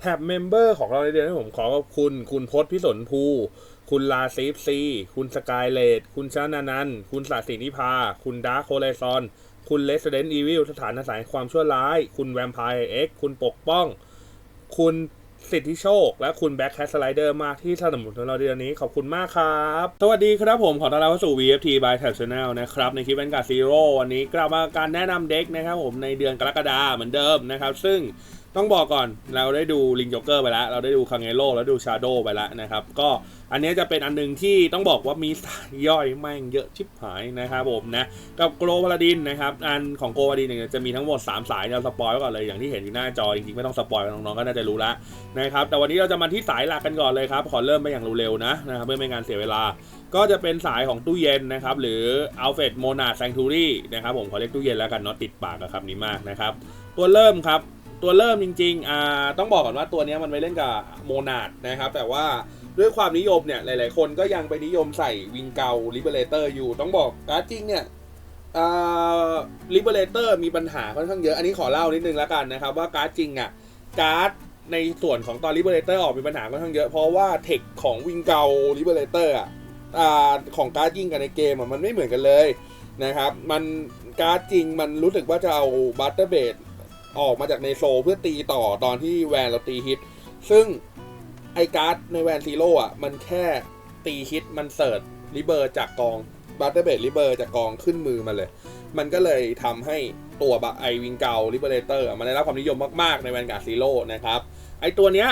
แท็บเมมเบอร์ของเราในเดือนนี้ผมขอขอบคุณ คุณพศพิสนภู คุณลาซีฟซี คุณสกายเลดคุณชานานัน คุณสาสินิพา คุณดาร์โคเลซอน คุณเลสเดนอีวิลสถานสายความชั่วร้าย คุณแวมไพร์เอ็กคุณปกป้อง คุณสิทธิโชค และคุณแบ็คแคสไลเดอร์มากที่สนับสนุนเราเดือนนี้ขอบคุณมากครับ สวัสดีครับผมขอต้อนรับเข้าสู่ VFT by Tab Channel นะครับ ในคลิปแวนการ์ซีโร่วันนี้กลับมาการแนะนำเด็กนะครับผมในเดือนกรกฎาเหมือนเดิมนะครับ ซึ่ง ต้องบอกก่อนเราได้ดูลิงจ็อกเกอร์ไปแล้ว เราได้ดูคังเอโร่แล้วดูชาโดไปแล้วนะครับ ก็อันนี้จะเป็นอันหนึงที่ต้องบอกว่ามีสายย่อยแม่งเยอะชิบหายนะครับผมนะ กับโกลพาลาดินนะครับ อันของโกลพาลาดินเนี่ยจะมีทั้งหมด 3 สายเราสปอยไว้ก่อนเลยอย่างที่เห็นอยู่หน้าจอ จริงๆ ไม่ต้องสปอยน้องๆก็น่าจะรู้ละนะครับ แต่วันนี้เราจะมาที่สายหลักกันก่อนเลยครับ ขอเริ่มไปอย่างเร็วๆนะนะครับเพื่อไม่ให้งานเสียเวลา ก็จะเป็นสายของตู้เย็นนะครับหรือ Alfred m o n a s a n c t u r y นะครับผมขอเรียกตู้เย็นแล้วกันเนาะติดปากกับคำนี้มากนะครับตัวเริ่มครับ ตัวเริ่มจริงๆอ่าต้องบอกก่อนว่าตัวนี้มันไปเล่นกับโมนาดนะครับ แต่ว่าด้วยความนิยมเนี่ยหลายๆ คนก็ยังไปนิยมใส่วิงเกาลิเบเลเตอร์อยู่ต้องบอกการ์ดจริงเนี่ยลิเบเลเตอร์มีปัญหาค่อนข้างเยอะ อันนี้ขอเล่านิดนึงแล้วกันนะครับ ว่าการ์ดจริงอะการ์ดในส่วนของตอนลิเบเลเตอร์ออกมีปัญหาค่อนข้างเยอะ เพราะว่าเทคของวิงเกาลิเบเลเตอร์อะของการ์ดจริงกับในเกมอะมันไม่เหมือนกันเลยนะครับ มันการ์ดจริงมันรู้สึกว่าจะเอาบัตเตอร์เบด ออกมาจากในโซเพื่อตีต่อตอนที่แวนเราตีฮิต ซึ่งไอการ์ดในแวนซีโร่อะมันแค่ตีฮิตมันเสิร์ชริเบอร์จากกองบัตเตอร์เบดริเบอร์จากกองขึ้นมือมาเลย มันก็เลยทำให้ตัวบะไอวิงเกาลิเบอเรเตอร์มันได้รับความนิยมมาก ๆ ในแวนการ์ดซีโร่นะครับ ไอตัวเนี้ย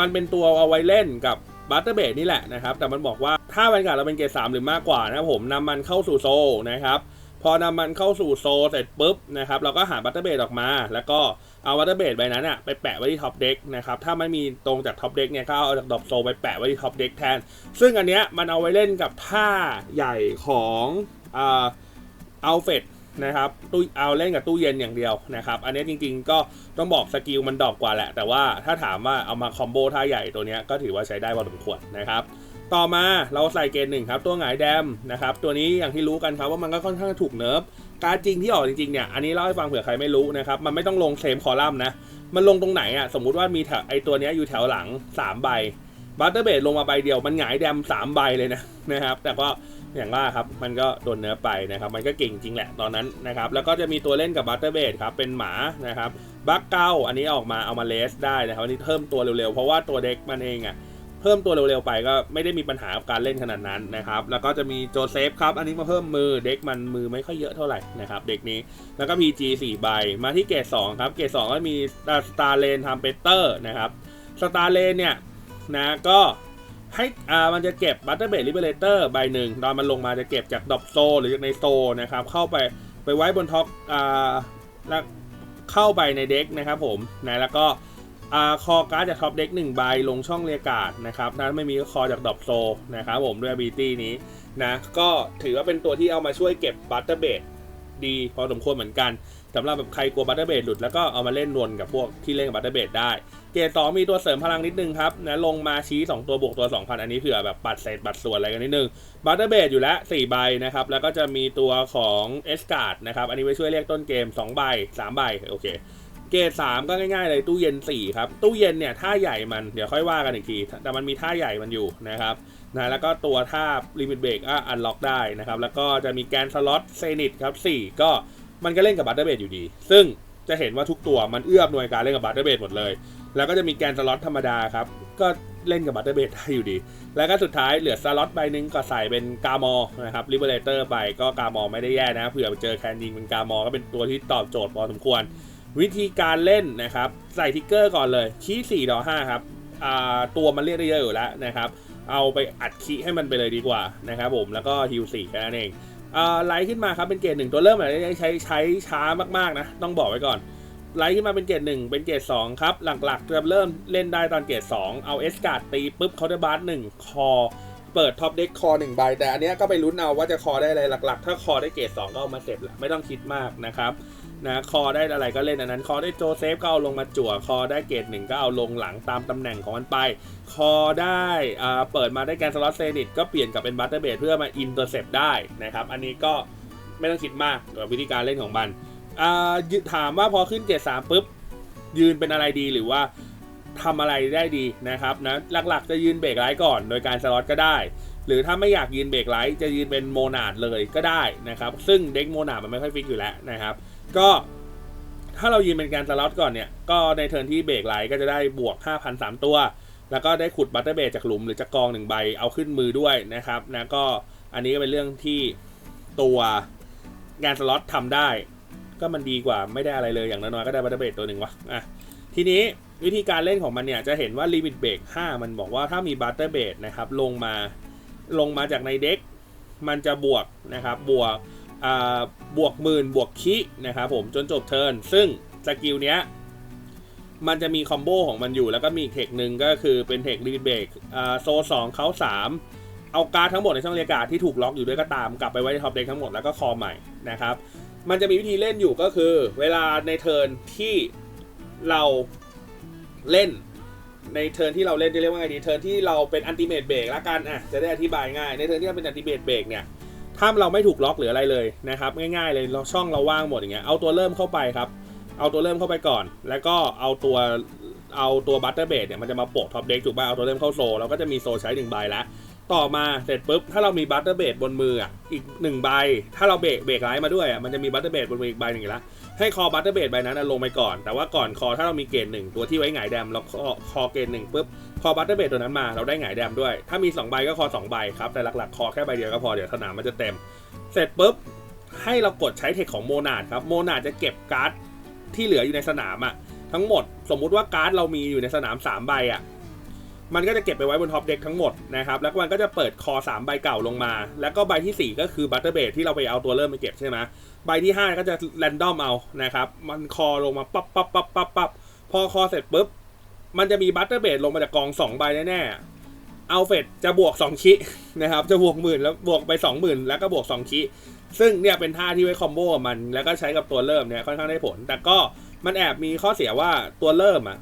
มันเป็นตัวเอาไว้เล่นกับบัตเตอร์เบดนี่แหละนะครับ แต่มันบอกว่าถ้าแวนการ์ดเราเป็นเกรดสามหรือมากกว่านะครับผมนำมันเข้าสู่โซลนะครับ พอนำมันเข้าสู่โซเสร็จปุ๊บนะครับเราก็หาบัตเตอร์เบดออกมา แล้วก็เอาบัตเตอร์เบดใบนั้นอะไปแปะไว้ที่ท็อปเด็กนะครับถ้าไม่มีตรงจากท็อปเด็กเนี่ยก็เอาจากดอปโซไปแปะไว้ที่ท็อปเด็กแทน ซึ่งอันเนี้ยมันเอาไว้เล่นกับท่าใหญ่ของเอ่าอัลเฟดนะครับตู้เอาเล่นกับตู้เย็นอย่างเดียวนะครับอันเนี้ยจริงๆก็ต้องบอกสกิลมันดอปกว่าแหละ แต่ว่าถ้าถามว่าเอามาคอมโบท่าใหญ่ตัวเนี้ยก็ถือว่าใช้ได้พอสมควรนะครับ ต่อมาเราใส่เกณฑ์หนึ่งครับ ตัวหงายแดมนะครับ ตัวนี้อย่างที่รู้กันครับว่ามันก็ค่อนข้างถูกเนิร์ฟการจริงที่ออกจริงๆเนี่ยอันนี้เล่าให้ฟังเผื่อใครไม่รู้นะครับมันไม่ต้องลงเซมคอลัมน์นะมันลงตรงไหนอะสมมุติว่ามีแถวไอตัวนี้อยู่แถวหลัง 3 ใบบัตเตอร์เบดลงมาใบเดียวมันหงายแดม 3 ใบเลยนะนะครับ แต่ก็อย่างว่าครับมันก็โดนเนื้อไปนะครับ มันก็เก่งจริงแหละตอนนั้นนะครับ แล้วก็จะมีตัวเล่นกับบัตเตอร์เบดครับเป็นหมานะครับบัคเก้าอันนี้ออกมาเอามาเลสได้นะครับอันนี้เพิ่มตัวเร็วๆ เพราะว่าตัวเด็กมันเองอะ เพิ่มตัวเร็วๆไปก็ไม่ได้มีปัญหากับการเล่นขนาดนั้นนะครับ แล้วก็จะมีโจเซฟครับ อันนี้มาเพิ่มมือเด็กมันมือไม่ค่อยเยอะเท่าไหร่นะครับ เด็กนี้แล้วก็ PG 4 ใบ มาที่เกรด2ครับ เกรด2ก็มีสตาร์เลนทำเปเตอร์นะครับสตาร์เลนเนี่ยนะก็ให้อ่ามันจะเก็บบัตเตอร์เบดลิเบเลเตอร์ใบหนึ่งตอนมันลงมาจะเก็บจากดอปโซหรือจากในโซนะครับเข้าไปไปไว้บนท็อปอ่าแล้วเข้าไปในเด็กนะครับผมนะแล้วก็ อ่าคอการ์ดจากท็อปเด็กหนึ่งใบลงช่องเรียกการ์ดนะครับถ้าไม่มีก็คอจากดอปโซนะครับผมด้วย ability นี้นะก็ถือว่าเป็นตัวที่เอามาช่วยเก็บบัตเตอร์เบดดีพอสมควรเหมือนกันสำหรับแบบใครกลัวบัตเตอร์เบดหลุดแล้วก็เอามาเล่นวนกับพวกที่เล่นกับบัตเตอร์เบดได้ เกรดสองมีตัวเสริมพลังนิดนึงครับนะลงมาชี้ 2 ตัวบวกตัว 2,000 อันนี้เผื่อแบบปัดเศษปัดส่วนอะไรกันนิดนึงบัตเตอร์เบดอยู่แล้ว4ใบนะครับ แล้วก็จะมีตัวของเอสการ์ดนะครับ อันนี้ไว้ช่วยเรียกต้นเกม 2 ใบ 3 ใบ โอเค เกรดสามก็ง่ายๆเลยตู้เย็น4ครับตู้เย็นเนี่ยท่าใหญ่มันเดี๋ยวค่อยว่ากันอีกที แต่มันมีท่าใหญ่มันอยู่นะครับนะแล้วก็ตัวท่าลิมิตเบรกอะอันล็อกได้นะครับแล้วก็จะมีแกนสล็อตเซนิตครับ4ก็มันก็เล่นกับบัตเตอร์เบดอยู่ดี ซึ่งจะเห็นว่าทุกตัวมันเอื้อมหน่วยการเล่นกับบัตเตอร์เบดหมดเลย แล้วก็จะมีแกนสล็อตธรรมดาครับก็เล่นกับบัตเตอร์เบดได้อยู่ดี แล้วก็สุดท้ายเหลือสล็อตใบหนึ่งก็ใส่เป็นกามอนะครับลิเบเลเตอร์ไปก็กามอไม่ได้แย่นะเผื่อเจอแคนยิงเป็นกามอก็เป็นตัวที่ตอบโจทย์พอสมควร วิธีการเล่นนะครับ ใส่ทิกเกอร์ก่อนเลยคี4ดอ5ครับตัวมันเรียกได้เยอะอยู่แล้วนะครับ เอาไปอัดคีให้มันไปเลยดีกว่านะครับผมแล้วก็ฮิว4แค่นั้นเองไลท์ขึ้นมาครับเป็นเกรดหนึ่งตัวเริ่มอาจจะใช้ใช้ช้ามากๆนะ ต้องบอกไว้ก่อนไลท์ขึ้นมาเป็นเกรดหนึ่งเป็นเกรดสองครับ หลักๆจะเริ่มเล่นได้ตอนเกรดสองเอาเอสการ์ดตีปุ๊บเคาน์เตอร์บาร์หนึ่งคอเปิดท็อปเด็กคอหนึ่งใบ แต่อันเนี้ยก็ไปลุ้นเอาว่าจะคอได้อะไรหลัก ๆ ถ้าคอได้เกรดสองก็เอามาเสร็จแหละไม่ต้องคิดมากนะครับ นะคอได้อะไรก็เล่นอันนั้น คอได้โจเซฟก็เอาลงมาจั่วคอได้เกรดหนึ่งก็เอาลงหลังตามตำแหน่งของมันไป คอได้อ่าเปิดมาได้แกนสล็อตเซนิตก็เปลี่ยนกับเป็นบัตเตอร์เบดเพื่อมาอินเตอร์เซปได้นะครับ อันนี้ก็ไม่ต้องคิดมากกับวิธีการเล่นของมันอ่าถามว่าพอขึ้นเกรดสามปุ๊บยืนเป็นอะไรดีหรือว่าทำอะไรได้ดีนะครับนะหลักๆจะยืนเบรกไลท์ก่อนโดยการสล็อตก็ได้หรือถ้าไม่อยากยืนเบรกไลท์จะยืนเป็นโมนาดเลยก็ได้นะครับ ซึ่งเด็กโมนาดมันไม่ค่อยฟิกอยู่แล้วนะครับ ก็ถ้าเรายืนเป็นการสล็อตก่อนเนี่ย ก็ในเทิร์นที่เบรกไหลก็จะได้บวก 5,000 3 ตัว แล้วก็ได้ขุดบัตเตอร์เบจากหลุมหรือจากกองหนึ่งใบเอาขึ้นมือด้วยนะครับนะก็อันนี้ก็เป็นเรื่องที่ตัวงานสล็อตทำได้ ก็มันดีกว่าไม่ได้อะไรเลยอย่างน้อยๆก็ได้บัตเตอร์เบดตัวหนึ่งวะอะทีนี้วิธีการเล่นของมันเนี่ยจะเห็นว่าลิมิตเบรก5มันบอกว่าถ้ามีบัตเตอร์เบดนะครับลงมาลงมาจากในเด็กมันจะบวกนะครับบวก บวกหมื่นบวกคินะครับผมจนจบเทิร์นซึ่งสกิลเนี้ยมันจะมีคอมโบของมันอยู่แล้วก็มีเทคหนึ่งก็คือเป็นเทคลิมิตเบรกโซสองเขาสามเอาการ์ดทั้งหมดในช่องเรียกการ์ดที่ถูกล็อกอยู่ด้วยก็ตามกลับไปไว้ในท็อปเด็กทั้งหมดแล้วก็คอใหม่นะครับ มันจะมีวิธีเล่นอยู่ก็คือ เวลาในเทิร์นที่เราเล่นในเทิร์นที่เราเล่นจะเรียกว่าไงดีเทิร์นที่เราเป็นอันติเมตเบรกละกันอะจะได้อธิบายง่ายในเทิร์นที่เราเป็นอันติเมตเบรกเนี่ย ถ้าเราไม่ถูกล็อกหรืออะไรเลยนะครับ ง่ายๆเลยเราช่องเราว่างหมดอย่างเงี้ยเอาตัวเริ่มเข้าไปครับ เอาตัวเริ่มเข้าไปก่อน แล้วก็เอาตัวเอาตัวบัตเตอร์เบดเนี่ยมันจะมาโปะท็อปเด็กถูกป่ะเอาตัวเริ่มเข้าโซเราก็จะมีโซใช้หนึ่งใบแล้ว ต่อมาเสร็จปุ๊บถ้าเรามีบัตเตอร์เบดบนมืออะอีกหนึ่งใบ ถ้าเราเบรกเบรกไลท์มาด้วยอะมันจะมีบัตเตอร์เบดบนมืออีกใบหนึ่งอีกแล้วให้คอบัตเตอร์เบดใบนั้นลงไปก่อน แต่ว่าก่อนคอถ้าเรามีเกณฑ์หนึ่งตัวที่ไว้หงายแดมเราคอเกณฑ์หนึ่งปุ๊บคอบัตเตอร์เบดตัวนั้นมาเราได้หงายแดมด้วย ถ้ามีสองใบก็คอสองใบครับ แต่หลักๆ คอแค่ใบเดียวก็พอเดี๋ยวสนามมันจะเต็ม เสร็จปุ๊บให้เรากดใช้เทคของโมนาดครับโมนาดจะเก็บการ์ดที่เหลืออยู่ในสนามอะทั้งหมดสมมุติว่าการ์ดเรามีอยู่ในสนาม 3 ใบอะ มันก็จะเก็บไปไว้บนท็อปเด็กทั้งหมดนะครับแล้วมันก็จะเปิดคอ 3 ใบเก่าลงมา แล้วก็ใบทีสี่ 4 ก็คือบัตเตอร์เบดที่เราไปเอาตัวเริ่มไปเก็บใช่ไหมใบที่ 5 ก็จะแรนดอมเอานะครับมันคอลงมาปั๊บปั๊บปั๊บปั๊บปั๊บพอคอเสร็จปุ๊บมันจะมีบัตเตอร์เบดลงมาจากกองสองใบแน่ๆเอาเฟดจะบวก 2 คินะครับจะบวกหมื่นแล้วบวกไป 20,000 แล้วก็บวก 2 คิซึ่งเนี่ยเป็นท่าที่ไว้คอมโบกับมันแล้วก็ใช้กับตัวเริ่มเนี่ยค่อนข้างได้ผล แต่ก็มันแอบมีข้อเสียว่าตัวเริ่มอะ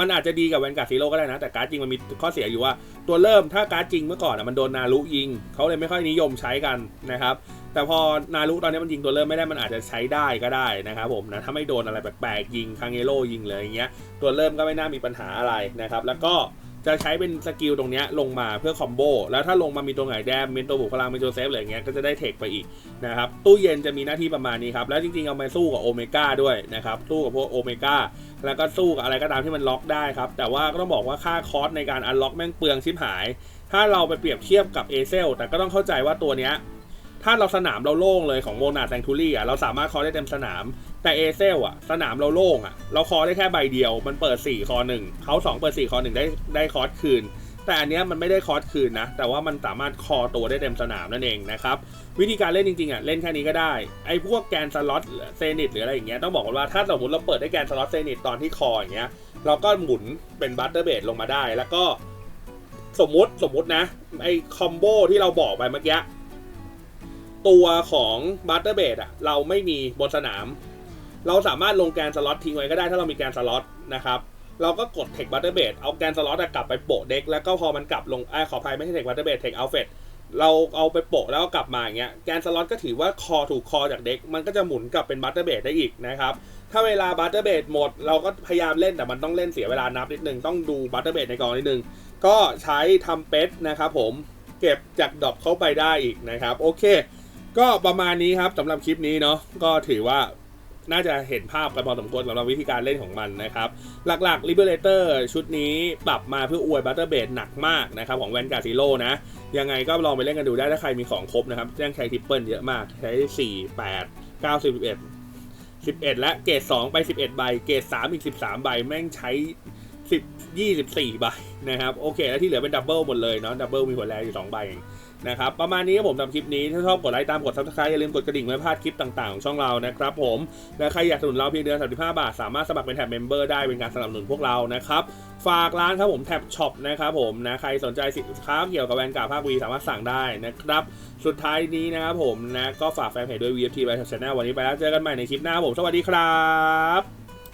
มันอาจจะดีกับแวนการ์ดซีโร่ก็ได้นะ แต่การ์ดจริงมันมีข้อเสียอยู่ว่า ตัวเริ่มถ้าการ์ดจริงเมื่อก่อนอะมันโดนนารุยิง เขาเลยไม่ค่อยนิยมใช้กันนะครับ แต่พอนารุตอนนี้มันยิงตัวเริ่มไม่ได้มันอาจจะใช้ได้ก็ได้นะครับผมนะถ้าไม่โดนอะไรแปลกๆยิงคางเอโร่ยิงเลยอย่างเงี้ยตัวเริ่มก็ไม่น่ามีปัญหาอะไรนะครับ แล้วก็ จะใช้เป็นสกิลตรงนี้ลงมาเพื่อคอมโบแล้วถ้าลงมามีตัวไหนแดมเป็นตัวบุกพลังเป็นโจเซฟอะไรอย่างเงี้ยก็จะได้เทคไปอีกนะครับตู้เย็นจะมีหน้าที่ประมาณนี้ครับแล้วจริงๆเอามาสู้กับโอเมก้าด้วยนะครับสู้กับพวกโอเมก้าแล้วก็สู้กับอะไรก็ตามที่มันล็อกได้ครับแต่ว่าก็ต้องบอกว่าค่าคอสในการอันล็อกแม่งเปลืองชิบหาย ถ้าเราไปเปรียบเทียบกับเอเซลแต่ก็ต้องเข้าใจว่าตัวเนี้ย ถ้าเราสนามเราโล่งเลยของโมนาแซงทูรี่อะเราสามารถคอได้เต็มสนาม แต่เอเซลอะ สนามเราโล่งอะ เราคอได้แค่ใบเดียว มันเปิด 4 คอ1เขา2เปิด 4 คอ1ได้ได้คอร์สคืน แต่อันเนี้ยมันไม่ได้คอร์สคืนนะ แต่ว่ามันสามารถคอตัวได้เต็มสนามนั่นเองนะครับ วิธีการเล่นจริงๆอะเล่นแค่นี้ก็ได้ ไอ้พวกแกนสล็อตเซนิตหรืออะไรอย่างเงี้ยต้องบอกว่าถ้าสมมติเราเปิดได้แกนสล็อตเซนิตตอนที่คออย่างเงี้ยเราก็หมุนเป็นบัตเตอร์เบดลงมาได้แล้วก็สมมติสมมตินะไอ้คอมโบที่เราบอกไปเมื่อกี้ ตัวของบัตเตอร์เบดอะเราไม่มีบนสนาม เราสามารถลงแกนสล็อตทิ้งไว้ก็ได้ถ้าเรามีแกนสล็อตนะครับเราก็กดเทคบัตเตอร์เบดเอาแกนสล็อตกลับไปโปะเด็กแล้วก็พอมันกลับลงไอ้ขออภัยไม่ใช่เทคบัตเตอร์เบดเทคอัลเฟดเราเอาไปโปะแล้วก็กลับมาอย่างเงี้ยแกนสล็อตก็ถือว่าคอถูกคอจากเด็กมันก็จะหมุนกลับเป็นบัตเตอร์เบดได้อีกนะครับถ้าเวลาบัตเตอร์เบดหมดเราก็พยายามเล่นแต่มันต้องเล่นเสียเวลานับนิดนึงต้องดูบัตเตอร์เบดในกองนิดนึงก็ใช้ทำเป็ดนะครับผมเก็บจากดรอปเข้าไปได้อีกนะครับ โอเค ก็ประมาณนี้ครับสำหรับคลิปนี้เนาะก็ถือว่าน่าจะเห็นภาพกันพอสมควรสำหรับวิธีการเล่นของมันนะครับ หลักๆ Liberator ชุดนี้ปรับมาเพื่ออวยบัตเตอร์เบดหนักมากนะครับ ของแวนการ์ซิโลนะ ยังไงก็ลองไปเล่นกันดูได้ถ้าใครมีของครบนะครับแจ้งใช้ทิปเปิลเยอะมาก ใช้ 4 8 9 11 11 และเกรด2 ไป 11 ใบ เกรด3 อีก 13 ใบ แม่งใช้ 10 24 ใบนะครับ โอเค แล้วที่เหลือเป็นดับเบิลหมดเลยเนาะดับเบิลมีหัวแรงอยู่ 2 ใบเอง นะครับประมาณนี้ครับผมทำคลิปนี้ถ้าชอบกดไลค์ตามกดซับสไครต์อย่าลืมกดกระดิ่งไม่พลาดคลิปต่างๆของช่องเรานะครับผมและใครอยากสนับสนุนเราเพียงเดือน 35 บาท สามารถสมัครเป็นแท็บเมมเบอร์ได้เป็นการสนับสนุนพวกเรานะครับฝากร้านครับผมแท็บช็อปนะครับผมนะใครสนใจสินค้าเกี่ยวกับแวนการ์ภาควีสามารถสั่งได้นะครับสุดท้ายนี้นะครับผมนะก็ฝากแฟนเพจด้วย VFT by Channel วันนี้ไปแล้วเจอกันใหม่ในคลิปหน้าผมสวัสดีครับ